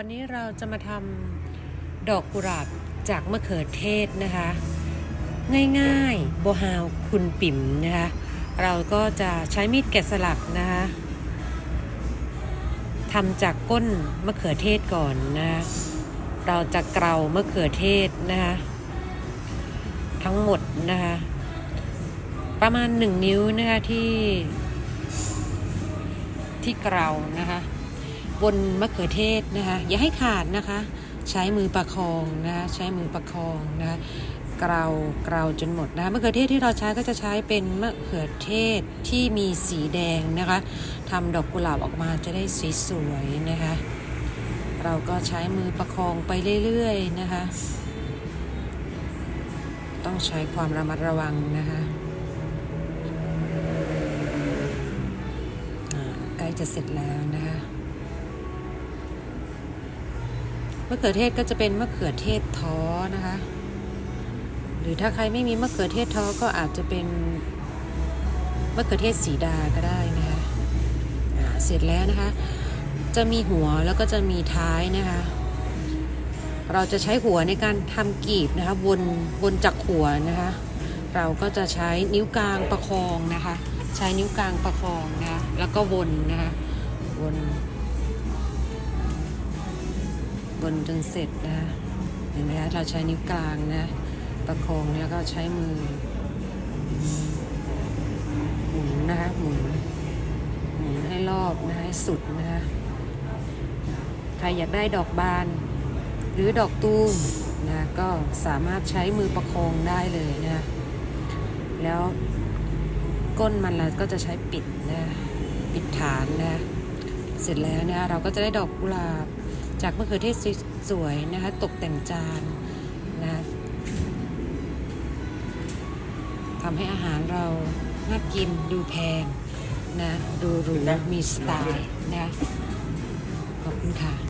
วันนี้เราจะมาทำดอกกุหลาบจากมะเขือเทศนะคะ ง่ายๆโบฮาวคุณปิ่มนะคะ เราก็จะใช้มีดแกะสลักนะคะทำจากก้นมะเขือเทศก่อนนะคะเราจะเกลามะเขือเทศนะคะทั้งหมดนะคะประมาณหนึ่งนิ้วนะคะที่ที่เกลานะคะ บนมะเขือเทศนะคะ อย่าให้ขาดนะคะ ใช้มือประคองนะคะใช้มือประคองนะคะเกลาเกลาจนหมดนะคะมะเขือเทศที่เราใช้ก็จะใช้เป็นมะเขือเทศที่มีสีแดงนะคะทำดอกกุหลาบออกมาจะได้สีสวยๆนะคะ เราก็ใช้มือประคองไปเรื่อยๆนะคะ ต้องใช้ความระมัดระวังนะคะใกล้จะเสร็จแล้วนะคะ มะเขือเทศก็จะเป็นมะเขือเทศท้อนะคะ หรือถ้าใครไม่มีมะเขือเทศท้อก็อาจจะเป็นมะเขือเทศสีดาก็ได้นะคะเสร็จแล้วนะคะ จะมีหัวแล้วก็จะมีท้ายนะคะ เราจะใช้หัวในการทำกีบนะคะวนวนจากหัวนะคะ เราก็จะใช้นิ้วกลางประคองนะคะ ใช้นิ้วกลางประคองนะคะแล้วก็วนนะคะวน บนจนเสร็จนะเห็นไหมคะเราใช้นิ้วกลางนะประคองแล้วก็ใช้มือหมุนนะคะหมุนหมุนให้รอบนะให้สุดนะคะใครอยากได้ดอกบาน หรือดอกตูมนะก็สามารถใช้มือประคองได้เลยนะแล้วก้นมันเราก็จะใช้ปิดนะปิดฐานนะ เสร็จแล้วนะเราก็จะได้ดอกกุหลาบจากมะเขือเทศสวยๆนะคะตกแต่งจานนะทำให้อาหารเราน่ากินดูแพงนะดูหรูมีสไตล์นะขอบคุณค่ะ